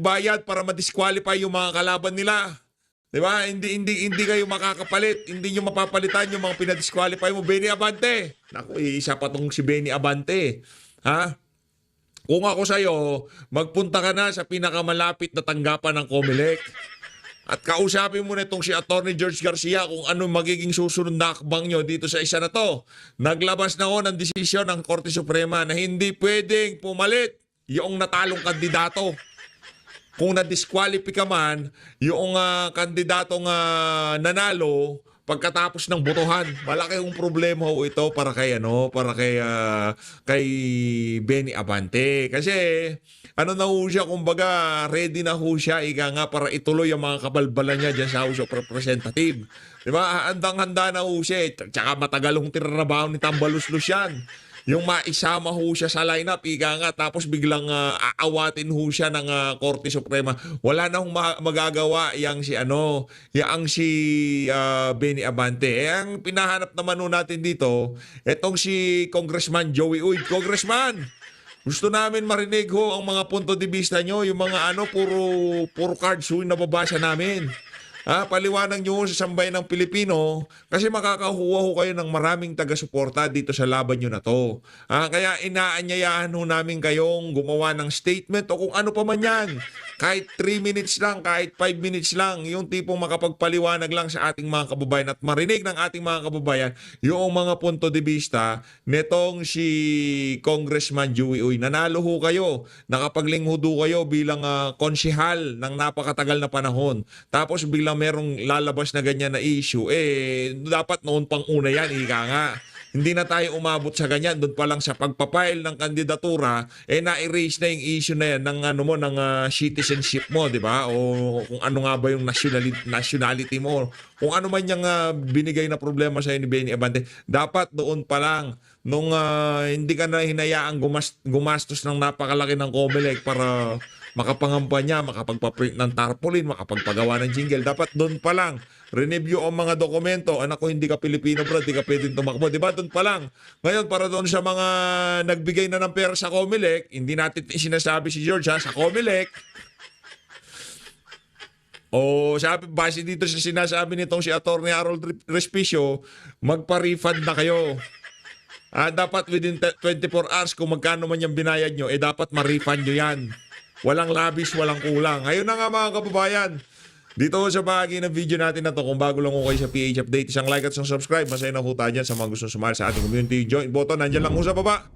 bayad para ma-disqualify yung mga kalaban nila. 'Di ba? Hindi hindi hindi kayo makakapalit, hindi niyo mapapalitan yung mga pinadisqualify mo Benny Abante. Naku, isa pa tong si Benny Abante. Ha? Kung ako sa'yo, magpunta ka na sa pinakamalapit na tanggapan ng Comelec. At kausapin mo na itong si Attorney George Garcia kung ano magiging susunod na akbang nyo dito sa isa na to. Naglabas na ho ng desisyon ng Korte Suprema na hindi pwedeng pumalit yung natalong kandidato. Kung na-disqualify ka man, yung ah, kandidatong ah, nanalo, pagkatapos ng botohan, malaki yung problema ho ito para kay ano, para kay ah, kay Benny Abante. Kasi ano na ho siya, kumbaga ready na ho siya ika nga para ituloy ang mga kabalbalan niya diyan sa House of Representative. 'Di ba? Handang-handa na ho siya. eh. Tsaka matagal hong tinrabaho ni Tambalus Lucian. Yung maisama ho siya sa lineup, ika nga, tapos biglang ah, aawatin ho siya ng ah, Korte Suprema. Wala na hong ma- magagawa yang si ano, yang si ah, Benny Abante. Eh, ang pinahanap naman ho natin dito, etong si Congressman Joey Uy. Congressman! Gusto namin marinig ho ang mga punto de vista nyo, yung mga ano, puro, puro cards ho yung nababasa namin. Ah, paliwanag nyo sa sambayan ng Pilipino kasi makakakuha ho kayo ng maraming taga-suporta dito sa laban nyo na to. Ah, kaya inaanyayahan ho namin kayong gumawa ng statement o kung ano pa man yan. Kahit 3 minutes lang, kahit 5 minutes lang, yung tipong makapagpaliwanag lang sa ating mga kababayan at marinig ng ating mga kababayan yung mga punto de vista netong si Congressman Joey Uy. Nanalo ho kayo, nakapaglinghudo kayo bilang ah, konsihal ng napakatagal na panahon. Tapos bilang merong lalabas na ganyan na issue, eh dapat noon pang una yan, ika nga. Hindi na tayo umabot sa ganyan. Doon pa lang sa pagpapail ng kandidatura, eh na-erase na yung issue na yan ng ano mo, ng ah, citizenship mo, di ba? O kung ano nga ba yung nationality, nationality mo. Kung ano man yung ah, binigay na problema sa ni Benny Abante. Dapat doon pa lang, nung ah, hindi ka na hinayaang gumas- gumastos ng napakalaki ng Comelec para makapangampanya, makapagpaprint ng tarpaulin, makapagpagawa ng jingle. Dapat doon pa lang, renew ang mga dokumento. Anak ko, hindi ka Pilipino bro, hindi ka pwedeng tumakbo. Di ba? Doon pa lang. Ngayon, para doon sa mga nagbigay na ng pera sa Comelec, hindi natin sinasabi si George ha, sa Comelec, o sabi, base dito sa sinasabi nitong si Atty. Harold Respicio, magpa-refund na kayo. Ah, dapat within te- 24 hours kung magkano man yung binayad nyo, eh dapat ma-refund nyo yan. Walang labis, walang kulang. Ayun na nga mga kababayan. Dito sa bahagi ng video natin na to, kung bago lang ko kayo sa PH Update, isang like at isang subscribe. Masaya na ho tayo dyan sa mga gusto sumali sa ating community. Join button, nandyan lang ho sa baba.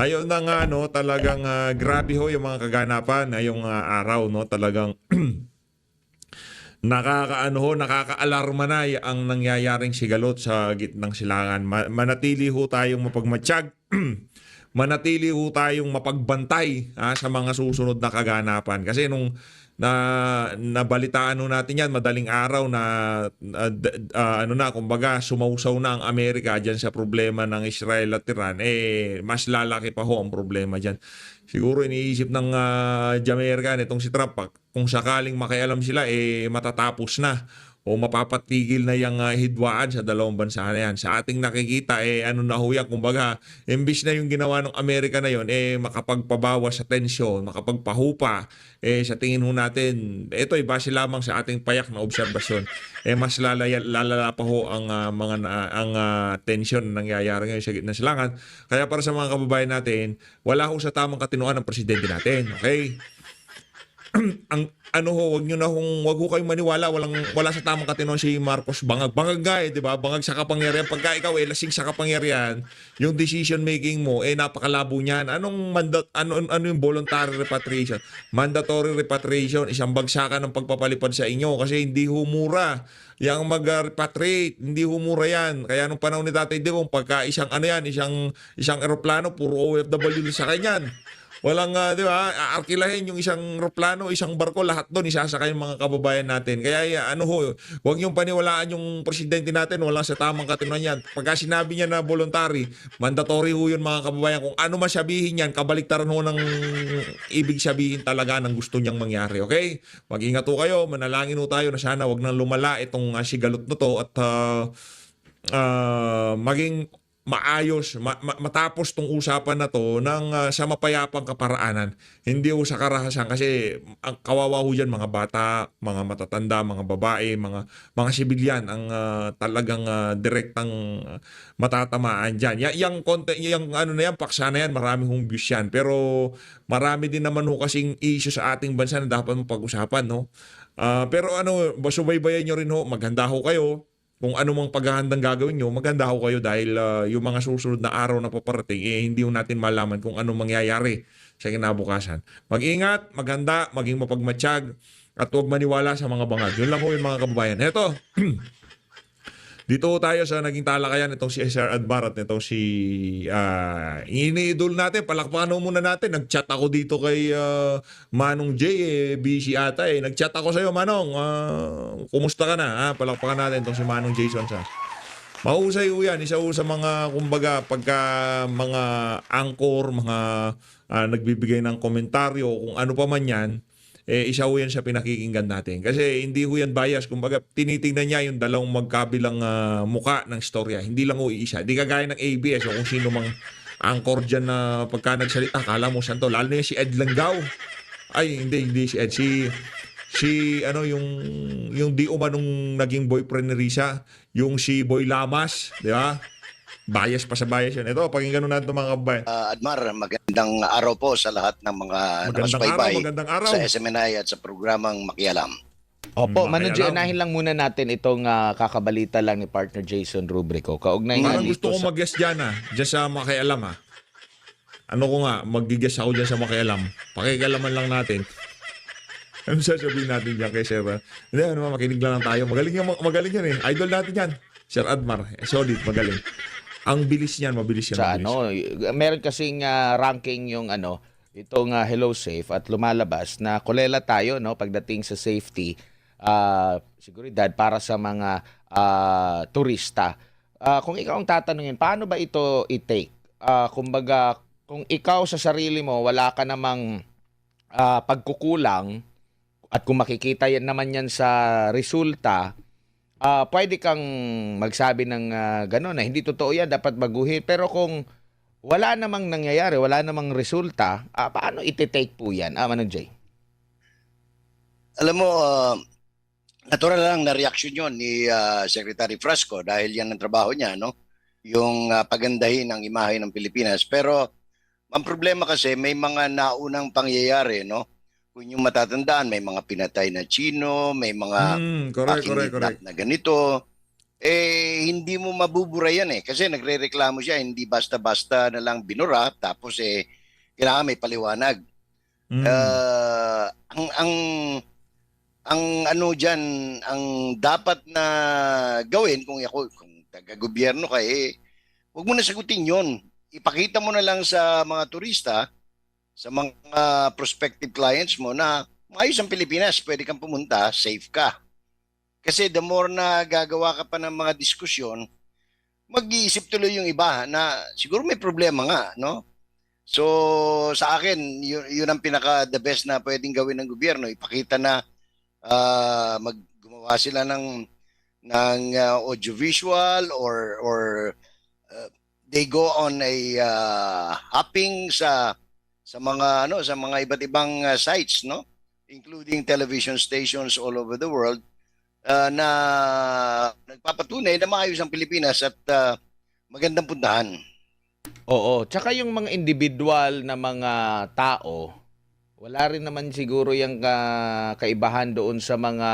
Ayun na nga, no, talagang ah, grabe ho yung mga kaganapan ngayong ah, araw, no, talagang nakakaano ho, nakakaalarma na ang nangyayaring sigalot sa gitnang silangan. Ma- manatili ho tayong mapagmatsyag. manatili ho tayong mapagbantay ha, sa mga susunod na kaganapan. Kasi nung na nabalitaan ho natin yan madaling araw na ah, d- ah, ano na kumbaga sumausaw na ang Amerika diyan sa problema ng Israel at Iran eh mas lalaki pa ho ang problema diyan siguro iniisip ng uh, Jamerika nitong si Trump kung sakaling makialam sila eh matatapos na o mapapatigil na yung ah, hidwaan sa dalawang bansa na yan. Sa ating nakikita, eh, ano na ho yan, kumbaga, imbis na yung ginawa ng Amerika na yon eh, makapagpabawas sa tensyon, makapagpahupa, eh, sa tingin ho natin, ito ay base lamang sa ating payak na obserbasyon, eh, mas lalaya, lalala pa ho ang ah, mga na- ang ah, tensyon na nangyayari ngayon sa gitna silangan. Kaya para sa mga kababayan natin, wala ho sa tamang katinuan ng presidente natin. Okay? ang ano ho, wag niyo na hong wag ho kayong maniwala, walang wala sa tamang katinuan si Marcos bangag. Bangag nga eh, 'di ba? Bangag sa kapangyarihan. Pagka ikaw eh lasing sa kapangyarihan, yung decision making mo eh napakalabo niyan. Anong mandat ano ano yung voluntary repatriation? Mandatory repatriation, isang bagsakan ng pagpapalipad sa inyo kasi hindi humura yang mag-repatriate, hindi humura yan. Kaya nung panahon ni Tatay Digong, pagka isang ano yan, isang isang eroplano, puro OFW sa kanyan. Walang, ah, di ba, aarkilahin yung isang roplano, isang barko, lahat doon, isasakay yung mga kababayan natin. Kaya, ya, ano ho, huwag yung paniwalaan yung presidente natin, wala sa tamang katinuan yan. Pagka sinabi niya na voluntary, mandatory ho yun mga kababayan. Kung ano man sabihin yan, kabaliktaran ho ng ibig sabihin talaga ng gusto niyang mangyari, okay? Mag-ingat ho kayo, manalangin ho tayo na sana wag nang lumala itong ah, sigalot na to at ah, ah, maging maayos, ma- ma- matapos tong usapan na to ng ah, sa mapayapang kaparaanan. Hindi ho sa karahasan kasi ang kawawa ho dyan, mga bata, mga matatanda, mga babae, mga mga sibilyan ang ah, talagang ah, direktang matatamaan dyan. Y- yung, content, yung ano na yan, paksa na yan, marami hong views yan. Pero marami din naman ho kasing issue sa ating bansa na dapat mapag-usapan, no? Ah, pero ano, subaybayan nyo rin ho, maghanda ho kayo kung ano mang paghahandang gagawin nyo, maganda ho kayo dahil ah, yung mga susunod na araw na paparating, eh, hindi ho natin malaman kung ano mangyayari sa kinabukasan. Mag-ingat, maganda, maging mapagmatsyag, at huwag maniwala sa mga bangag. Yun lang ho yung mga kababayan. Eto, dito tayo sa naging talakayan itong si SR Adbar at itong si uh, iniidol natin. Palakpakan muna natin. Nag-chat ako dito kay ah, Manong J. Eh, busy ata eh. Nag-chat ako sa'yo, Manong. Ah, kumusta ka na? Ah, palakpakan natin itong si Manong Jason Sass. Mahusay ho yan. Isa ho sa mga, kumbaga, pagka mga anchor, mga ah, nagbibigay ng komentaryo, kung ano pa man yan, eh, isa ho yan sa pinakikinggan natin. Kasi hindi ho yan bias. Kumbaga, tinitingnan niya yung dalawang magkabilang ah, muka ng storya. Hindi lang ho isa. Di kagaya ng ABS o kung sino mang anchor dyan na pagka nagsalita, kala mo santo. Lalo na si Ed Langgao. Ay, hindi, hindi si Ed. Si, si, ano, yung, yung di umanong naging boyfriend ni Risa. Yung si Boy Lamas. Di ba? Bias pa sa bias yan. Ito, pakinggan nun natin mga kabayan. Uh, Admar, magandang araw po sa lahat ng mga Magandang araw, magandang araw. sa SMNI at sa programang Makialam. Opo, Mm, unahin lang muna natin itong ah, kakabalita lang ni partner Jason Rubrico. Kaugnay nga Parang gusto dito ko sa... mag-guess dyan ah. Dyan sa makialam ah. Ano ko nga, mag-guess ako dyan sa makialam. Pakikalaman lang natin. Ano sasabihin natin dyan kay Sir? ah? Hindi, ano ba, makinig lang lang tayo. Magaling yan, magaling yan eh. Idol natin yan. Sir Admar, eh, solid, magaling. Ang bilis niyan, mabilis yan. sa mabilis. ano, meron kasing ah, ranking yung ano, itong ah, Hello Safe at lumalabas na kulela tayo no pagdating sa safety ah seguridad para sa mga ah, turista. Ah, kung ikaw ang tatanungin, paano ba ito i-take? Ah, kumbaga, kung ikaw sa sarili mo wala ka namang ah, pagkukulang at kung makikita yan naman yan sa resulta, ah pwede kang magsabi ng ah, gano'n na hindi totoo yan, dapat baguhin. Pero kung wala namang nangyayari, wala namang resulta, ah, paano iti-take po yan? Ah, Manong Jay? Alam mo, uh, natural lang na reaksyon yon ni uh, Secretary Frasco dahil yan ang trabaho niya, no? Yung uh, pagandahin ang imahe ng Pilipinas. Pero ang problema kasi may mga naunang pangyayari, no? Kung yung matatandaan, may mga pinatay na Chino, may mga Hmm, correct, correct, correct. na ganito, eh hindi mo mabubura yan eh. Kasi nagre-reklamo siya, hindi basta-basta na lang binura, tapos eh, kailangan may paliwanag. Hmm. Ah, ang, ang, ang ano dyan, ang dapat na gawin, kung ako, kung taga-gobyerno ka eh, huwag mo na sagutin yon Ipakita mo na lang sa mga turista, sa mga prospective clients mo na maayos ang Pilipinas, pwede kang pumunta, safe ka. Kasi the more na gagawa ka pa ng mga diskusyon, mag-iisip tuloy yung iba na siguro may problema nga, no? So, sa akin, yun, yun ang pinaka the best na pwedeng gawin ng gobyerno. Ipakita na ah, mag sila ng ng ah, audiovisual or or ah, they go on a ah, hopping sa sa mga ano sa mga iba't ibang ah, sites no including television stations all over the world ah, na nagpapatunay na maayos ang Pilipinas at ah, magandang puntahan. Oo, tsaka yung mga individual na mga tao, wala rin naman siguro yung ka- kaibahan doon sa mga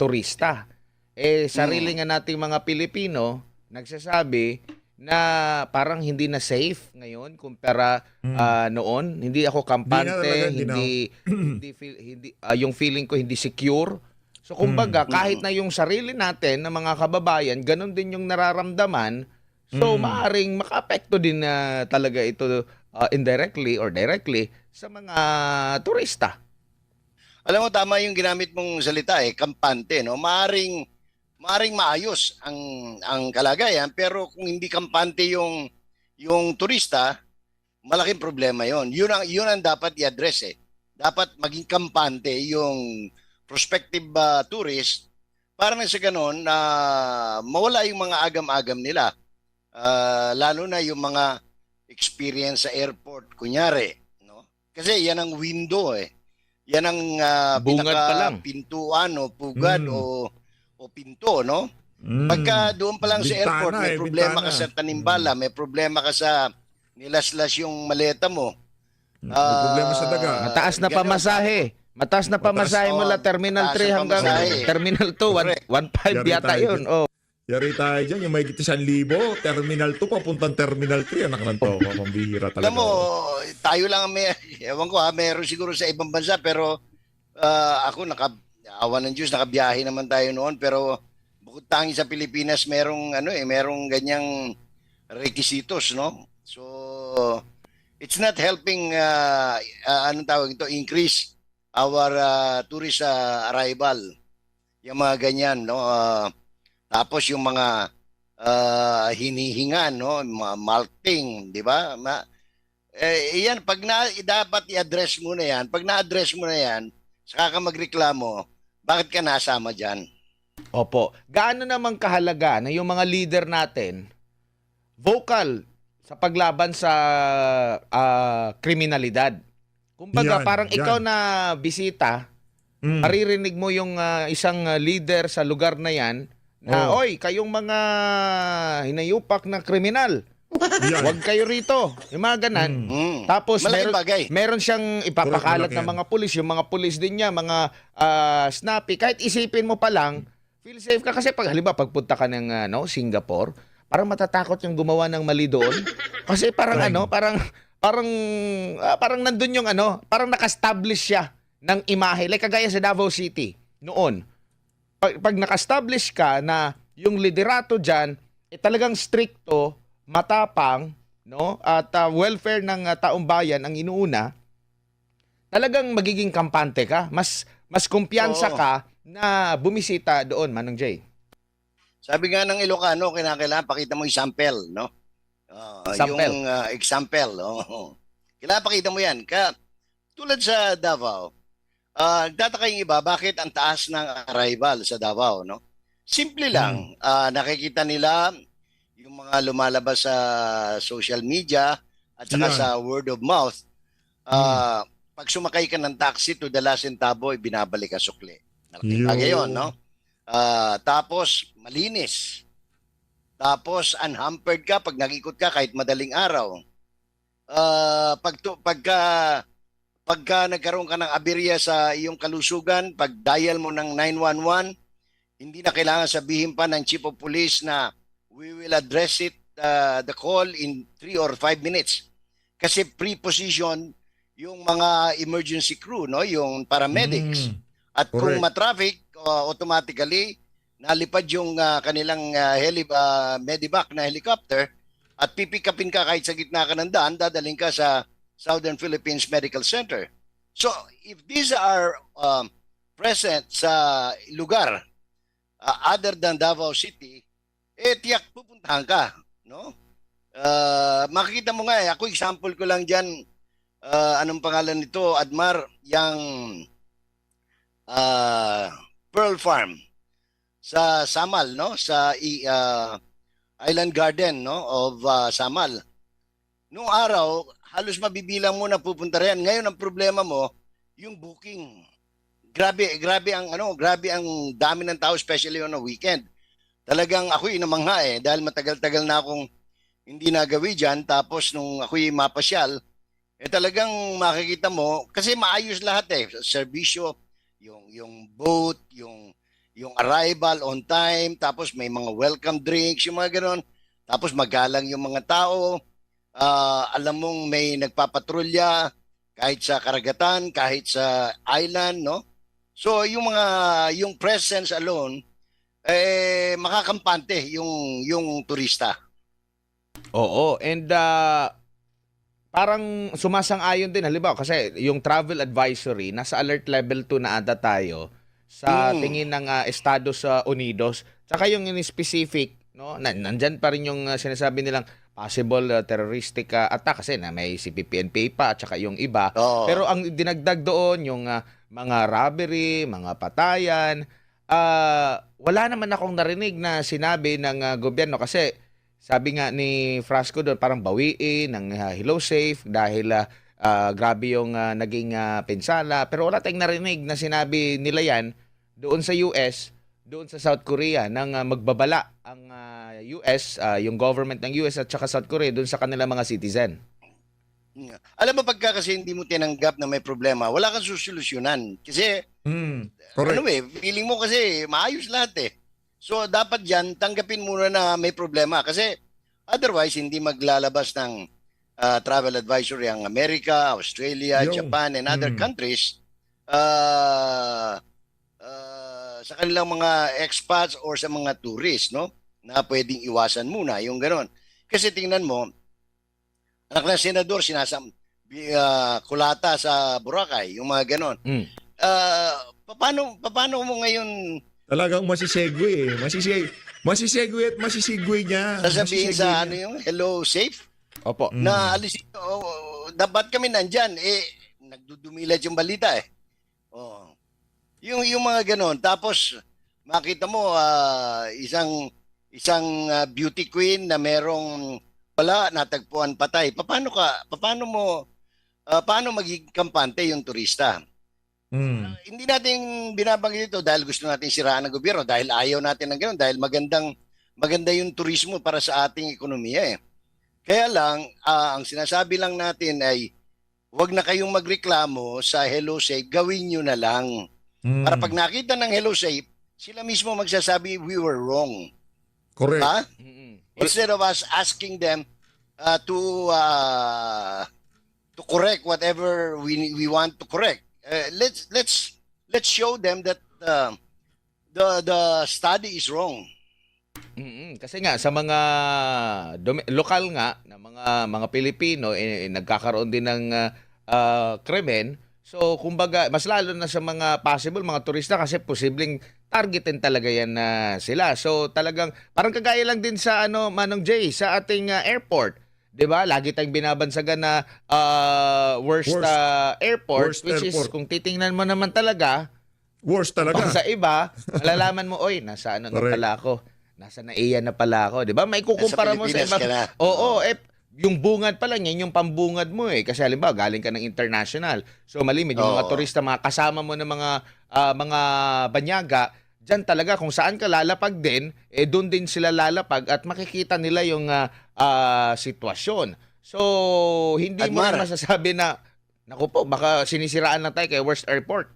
turista. Eh, sarili nga nating mga Pilipino, nagsasabi na parang hindi na safe ngayon kumpara Hmm. ah, noon. Hindi ako kampante, Hindi hindi na. hindi, hindi, feel- hindi ah, yung feeling ko hindi secure. So kumbaga, Hmm. kahit na yung sarili natin na mga kababayan, ganun din yung nararamdaman. So Mm. maaring makaapekto din na talaga ito ah, indirectly or directly sa mga turista. Alam mo tama yung ginamit mong salita eh, kampante no. Maaring maaring maayos ang ang kalagayan pero kung hindi kampante yung yung turista, malaking problema 'yon. Yun ang yun ang dapat i-address eh. Dapat maging kampante yung prospective ah, tourist para na sa ganun na mawala yung mga agam-agam nila. Ah, lalo na yung mga experience sa airport, kunyari, no? Kasi yan ang window eh. Yan ang ah, Bungad pa lang. pintuan o pugad Mm. o o pinto, no? Mm. Pagka doon pa lang sa Bintana airport, may eh, problema bintana. ka sa tanimbala, may problema ka sa nilaslas yung maleta mo. May problema sa daga. Mataas na pamasahe. Mataas na Mataas. pamasahe mula Oo, Terminal mataas 3 na hanggang pamasahe. Terminal 2. Correct. 1.5 Yari yata tayo yun. Oh. Yari tayo dyan, yung may 1,000, Terminal 2, papuntang Terminal 3, anak ng toko, pambihira talaga. Alam mo, tayo lang ang may, ewan ko ha, meron siguro sa ibang bansa, pero ah, ako, naka, awa ng Diyos, nakabiyahe naman tayo noon, pero bukod tangi sa Pilipinas, merong, ano eh, merong ganyang requisitos, no? So, it's not helping, uh, anong tawag ito, increase our ah, tourist ah, arrival. Yung mga ganyan, no? Ah, tapos yung mga ah, hinihingan, no? Malting, di ba? Ma- eh, yan, pag na, dapat i-address mo na yan, pag na-address mo na yan, saka ka magreklamo, bakit ka nasama dyan? Opo. Gaano naman kahalaga na yung mga leader natin vocal sa paglaban sa ah, kriminalidad? Kumbaga, Yan, parang yan. ikaw na bisita, Mm. maririnig mo yung ah, isang ah, leader sa lugar na yan na, Oo. oy, kayong mga hinayupak na kriminal. Huwag kayo rito. Yung mga ganan. Mm. Tapos Malaking meron, bagay. meron siyang ipapakalat Correct, ng malaki mga pulis, yung mga pulis din niya, mga ah, snappy. Kahit isipin mo pa lang, feel safe ka kasi pag halimbawa pagpunta ka ng ano, Singapore, parang matatakot yung gumawa ng mali doon. Kasi parang Right. ano, parang parang ah, parang nandun yung ano, parang naka-establish siya ng imahe like kagaya sa Davao City noon. Pag, pag naka-establish ka na yung liderato diyan eh talagang stricto, matapang, no? At ah, welfare ng ah, taong bayan ang inuuna, talagang magiging kampante ka. Mas mas kumpiyansa Oo. ka na bumisita doon, Manong Jay. Sabi nga ng Ilocano, kinakailangan pakita mo yung sample, no? Ah, Sample. Yung ah, example. Oh. Kailangan pakita mo yan. Ka, tulad sa Davao, ah nagtataka yung iba, bakit ang taas ng arrival sa Davao, no? Simple lang. Ah, nakikita nila mga lumalabas sa social media at saka Yan. sa word of mouth. Ah, Pag sumakay ka ng taxi to the last centavo, binabalik ka sukli. Malaking bagay yun, no? Ah, tapos, malinis. Tapos, unhampered ka pag nag-ikot ka kahit madaling araw. Ah, pag tu- pagka, pagka nagkaroon ka ng aberya sa iyong kalusugan, pag dial mo ng 911, hindi na kailangan sabihin pa ng chief of police na we will address it, ah, the call in 3 or 5 minutes. Kasi pre-position yung mga emergency crew, no? yung paramedics. Mm. At kung Correct. ma-traffic, uh, automatically, nalipad yung uh, kanilang uh, heli, uh, medivac na helicopter at pipikapin ka kahit sa gitna ka ng daan, dadaling ka sa Southern Philippines Medical Center. So, if these are um, present sa lugar uh, other than Davao City, eh tiyak pupuntahan ka, no? Uh, makikita mo nga eh, ako example ko lang diyan uh, anong pangalan nito, Admar, yang ah, Pearl Farm sa Samal no sa ah, Island Garden no of ah, Samal. Noong araw, halos mabibilang mo na pupunta riyan. Ngayon ang problema mo, yung booking. Grabe, grabe ang ano, grabe ang dami ng tao especially on a weekend. Talagang ako inamangha eh dahil matagal-tagal na akong hindi nagawi diyan tapos nung ako'y mapasyal eh talagang makikita mo kasi maayos lahat eh serbisyo yung yung boat, yung yung arrival on time, tapos may mga welcome drinks, yung mga gano'n. Tapos magalang yung mga tao. Ah, alam mong may nagpapatrolya kahit sa karagatan, kahit sa island, no? So yung mga yung presence alone eh makakampante yung yung turista. Oo, and uh, parang sumasang-ayon din halimbawa kasi yung travel advisory nasa alert level 2 na ata tayo sa Mm. tingin ng uh, Estados uh, Unidos. Tsaka yung in specific, no, na, nandyan pa rin yung uh, sinasabi nilang possible uh, terroristic uh, attack kasi na may CPP-NPA pa at saka yung iba. Oo. Pero ang dinagdag doon yung uh, mga robbery, mga patayan, ah, wala naman akong narinig na sinabi ng uh, gobyerno kasi sabi nga ni Frasco doon, parang bawiin ng uh, Hello Safe dahil ah, ah, grabe yung ah, naging ah, pinsala. Pero wala tayong narinig na sinabi nila yan doon sa US, doon sa South Korea, nang ah, magbabala ang ah, US, ah, yung government ng US at saka South Korea doon sa kanilang mga citizen. Alam mo pagka kasi hindi mo tinanggap na may problema, wala kang susolusyonan. Kasi Mm. Correct. ano eh, feeling mo kasi maayos lahat eh. So dapat diyan tanggapin muna na may problema kasi otherwise hindi maglalabas ng ah, travel advisory ang Amerika, Australia, Yung- Japan and other Mm. countries ah, ah, sa kanilang mga expats or sa mga tourists, no? Na pwedeng iwasan muna, yung ganon. Kasi tingnan mo, anak ng senador sinasam ah, kulata sa Boracay, yung mga ganon. Mm. Ah, paano paano mo ngayon Talagang masisegue eh. Masiseg masisegue at masisegue niya. sasabihin Masisegue sa niya. ano yung hello safe Opo. Mm. na alisin oh, dapat kami nandyan eh nagdudumilat yung balita eh. Oh. Yung yung mga ganon tapos makita mo ah, isang isang ah, beauty queen na merong wala natagpuan patay. Paano ka paano mo ah, paano magiging kampante yung turista? Mm. hindi natin binabanggit ito dahil gusto natin siraan ng gobyerno, dahil ayaw natin ng ganoon, dahil magandang maganda yung turismo para sa ating ekonomiya eh. Kaya lang, ah, ang sinasabi lang natin ay huwag na kayong magreklamo sa Hello Safe, gawin nyo na lang. Mm. Para pag nakita ng Hello Safe, sila mismo magsasabi, we were wrong. Correct. Ha? Mm-mm. Instead of us asking them uh, to uh, to correct whatever we we want to correct. Uh, let's let's let's show them that uh, the the study is wrong. Mm-mm. Kasi nga sa mga domi- lokal nga na mga mga Pilipino eh, eh, nagkakaroon din ng ah, ah, krimen. So kumbaga mas lalo na sa mga possible mga turista kasi posibleng targetin talaga yan na sila. So talagang parang kagaya lang din sa ano Manong Jay sa ating ah, airport. 'Di ba? Lagi tayong binabansagan na ah, worst, Worst. ah, airport Worst which is airport. kung titingnan mo naman talaga Worst talaga. sa iba, malalaman mo, oy, nasa ano na pala ako. Nasa naiya na pala ako. Di ba? May kukumpara mo sa iba. Oo, eh, yung bungad pa lang, yan yung pambungad mo eh. Kasi halimbawa, galing ka ng international. So malimit, yung mga Oo. turista, mga kasama mo ng mga ah, mga banyaga, Diyan talaga kung saan ka lalapag din, eh doon din sila lalapag at makikita nila yung ah, ah, sitwasyon. So, hindi mo Admar. na masasabi na, naku po, baka sinisiraan lang tayo kay worst airport.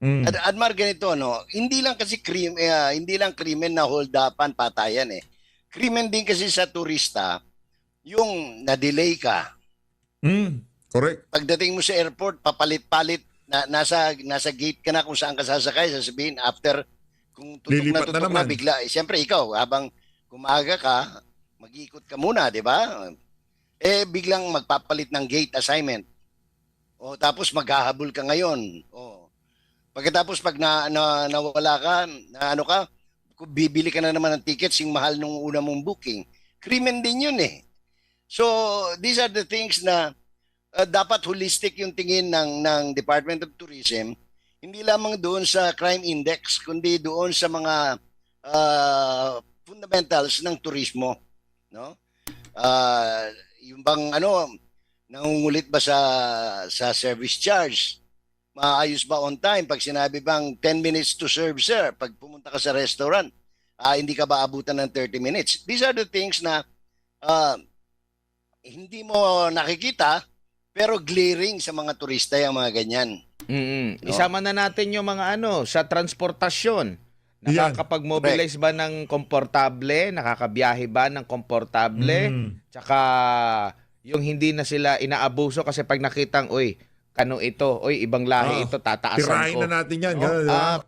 Mm. Ad Admar ganito no, hindi lang kasi krim eh, hindi lang krimen na hold upan patayan eh. Krimen din kasi sa turista yung na-delay ka. Mm. Correct. Pagdating mo sa airport, papalit-palit na nasa nasa gate ka na kung saan ka sasakay, sasabihin after kung tutok Lilipat na na tutok na, naman. bigla. Eh, Siyempre ikaw, habang kumaga ka, mag-ikot ka muna, di ba? Eh biglang magpapalit ng gate assignment. O tapos maghahabol ka ngayon. O pagkatapos pag na, na nawala ka, na ano ka, bibili ka na naman ng tickets, yung mahal nung una mong booking. Krimen din yun eh. So, these are the things na uh, dapat holistic yung tingin ng ng Department of Tourism hindi lamang doon sa crime index kundi doon sa mga uh, fundamentals ng turismo no? Ah, yung bang ano nangungulit ba sa sa service charge? Maayos ba on time? Pag sinabi bang 10 minutes to serve sir pag pumunta ka sa restaurant ah, hindi ka ba abutan ng 30 minutes? These are the things na ah, hindi mo nakikita pero glaring sa mga turista yung mga ganyan. Mm No? Isama na natin yung mga ano, sa transportasyon. Nakakapag-mobilize ba ng komportable? Nakakabiyahe ba ng komportable? Mm. Tsaka yung hindi na sila inaabuso kasi pag nakitang, uy, kano ito, uy, ibang lahi Ah, ito, tataasan Tirahin ko. na natin yan. Oh, Ganun, ah.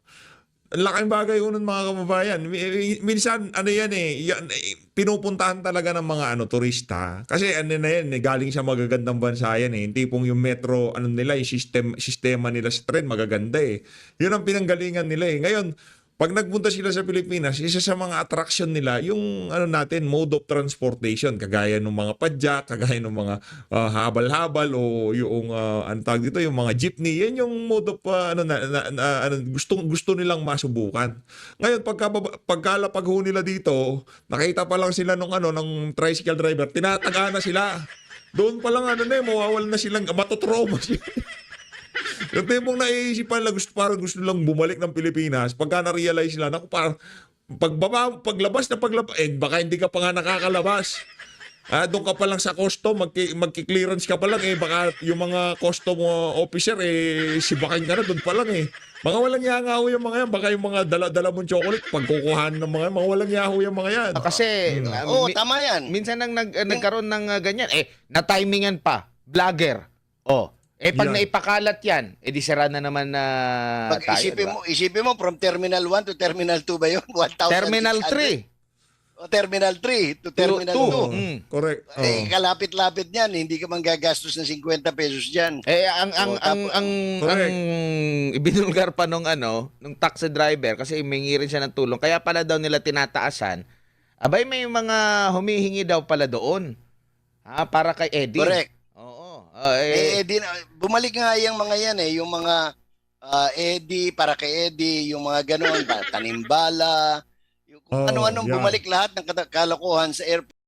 Ang laking bagay yun ng mga kababayan. Mi- mi- Minsan, ano yan eh, yan, eh, pinupuntahan talaga ng mga ano turista. Kasi ano na yan, eh, galing sa magagandang bansa yan eh. Yung tipong yung metro, ano nila, yung system, sistema nila sa tren, magaganda eh. Yun ang pinanggalingan nila eh. Ngayon, pag nagpunta sila sa Pilipinas, isa sa mga attraction nila, yung ano natin, mode of transportation, kagaya ng mga padyak, kagaya ng mga ah, habal-habal o yung uh, ano tawag dito, yung mga jeepney, yan yung mode of ah, ano, na, na- na- ano, gusto, gusto nilang masubukan. Ngayon, pagka, pagkalapag ho nila dito, nakita pa lang sila nung ano, ng tricycle driver, tinataga na sila. Doon pa lang ano na eh, mawawala na silang, matotrauma sila. Yung tipong naiisipan lang, gusto, parang gusto lang bumalik ng Pilipinas, pagka na-realize nila, naku, parang, pagbaba, paglabas na paglabas, eh, baka hindi ka pa nga nakakalabas. Ah, doon ka pa lang sa custom, magki, magki-clearance ka pa lang eh, baka yung mga custom uh, officer eh, sibakin ka na doon pa lang eh. Mga walang yaho yung mga yan, baka yung mga dala-dala mong chocolate, pagkukuhan ng mga yan, mga walang yaho yung mga yan. Ah, Kasi ah, Oo, mi- tama yan. minsan nang nag, ah, nagkaroon ng ah, ganyan, eh, na-timingan pa, vlogger. Oh, eh pag Yan. naipakalat yan, eh di sira na naman na Pag tayo. isipin diba? mo, isipin mo from Terminal 1 to Terminal 2 ba yun? 1,600? Terminal 3. O Terminal 3 to Terminal 2. two. Mm. Correct. Eh, Oo. kalapit-lapit niyan, hindi ka man gagastos ng 50 pesos diyan. Eh ang ang Oo, ang tapos- ang, Correct. ang ibinulgar pa nung ano, nung taxi driver kasi humingi rin siya ng tulong. Kaya pala daw nila tinataasan. Abay may mga humihingi daw pala doon. Ha, para kay Eddie. Correct. Oo. Ah, Eh, eh, eh, di, bumalik nga yung mga yan eh, yung mga ah, Eddie, para kay Eddie, yung mga gano'n, pa- tanimbala, yung kung Oh, ano-anong yan. bumalik lahat ng kata- kalokohan sa airport.